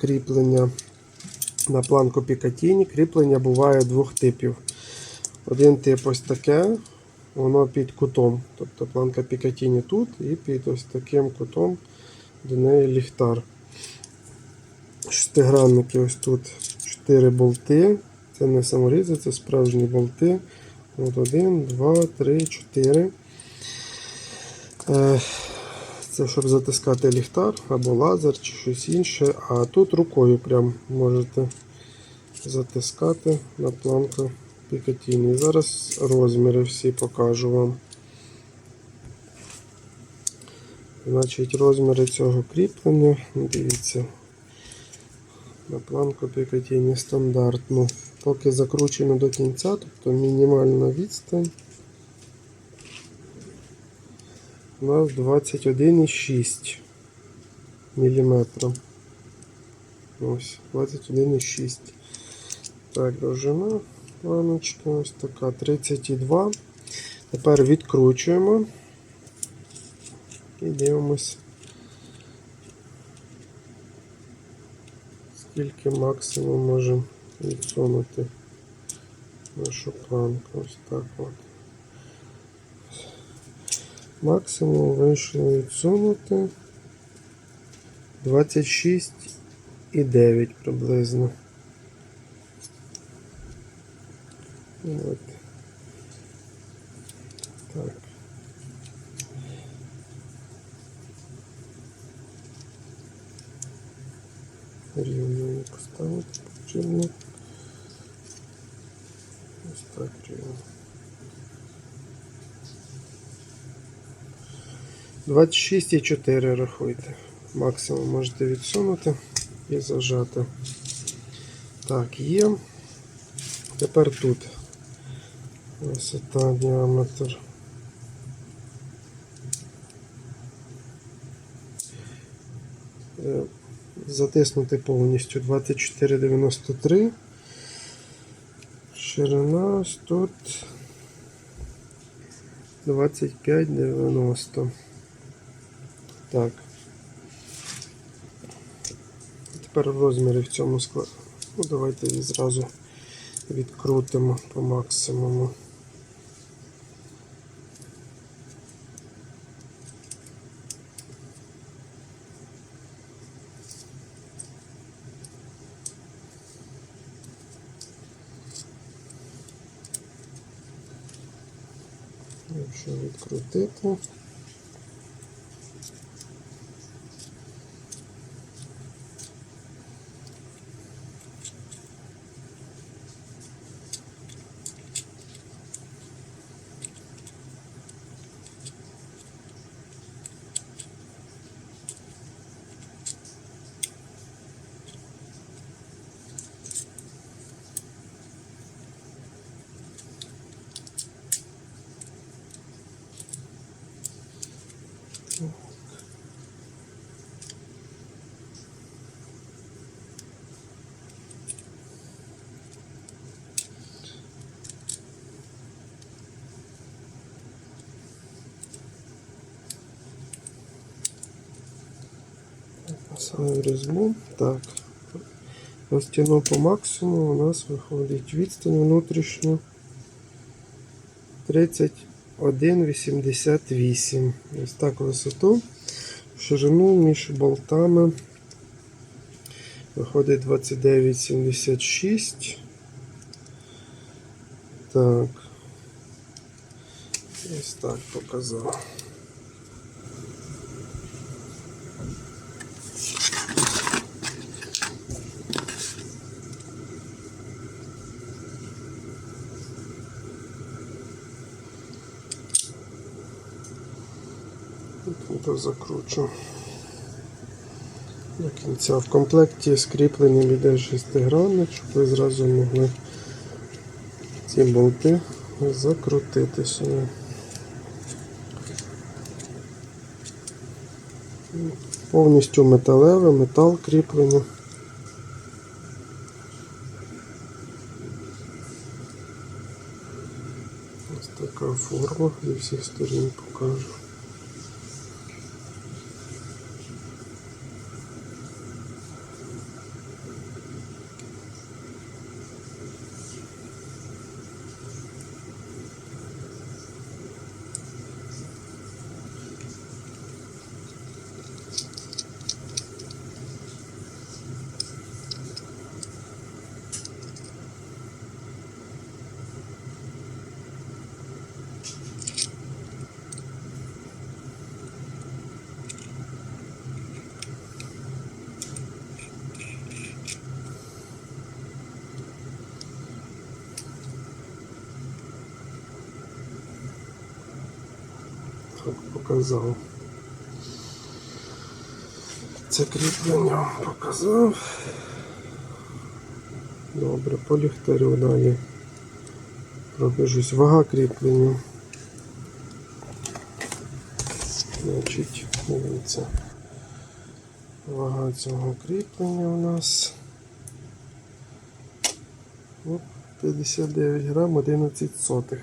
Кріплення на планку Пікатіні кріплення буває двох типів. Один тип ось таке, воно під кутом. Тобто планка Пікатіні тут і під ось таким кутом до неї ліхтар. Шестигранники ось тут 4 болти. Це не саморізи, це справжні болти. От 1, 2, 3, 4. Це щоб затискати ліхтар або лазер чи щось інше. А тут рукою прям можете затискати на планку Пікатіні. Зараз розміри всі покажу вам. Значить, розміри цього кріплення. Дивіться. На планку Пікатіні стандартну. Поки закручено до кінця, тобто мінімальна відстань. У нас 21,6 мм. Ось, 21,6. Так, довжина планочки ось така 32. Тепер відкручуємо і дивимось, скільки максимум можемо відсунути нашу планку. Ось так от. Максимум вийшло відсунути 26,9 приблизно. От. Так. Рівно її поставити потрібно. Ось так рівно. 26,4 рахуйте. Максимум можете відсунути і зажати. Так, є. Тепер тут висота, діаметр. Е, Затиснути повністю 24,93. Ширина ось тут 25,90. Так. Тепер розміри в цьому складі. Ну, давайте її зразу відкрутимо по максимуму. Якщо відкрутити. Саме різьбу. Так. Розтягнув по максимуму, у нас виходить відстань внутрішню 31,88. Ось так висоту. Ширину між болтами виходить 29,76. Так. Ось так показав. Тут закручу до кінця. В комплекті з кріпленням іде шестигранник, щоб ви зразу могли ці болти закрутити сюди. Повністю металеве, метал кріплення. Ось така форма зі всіх сторін покажу. Показав. Це кріплення показав. Добре, по ліхтарю далі. Пробіжусь. Вага кріплення. Значить, дивіться. Вага цього кріплення у нас. Оп, 59 грам 11 сотих.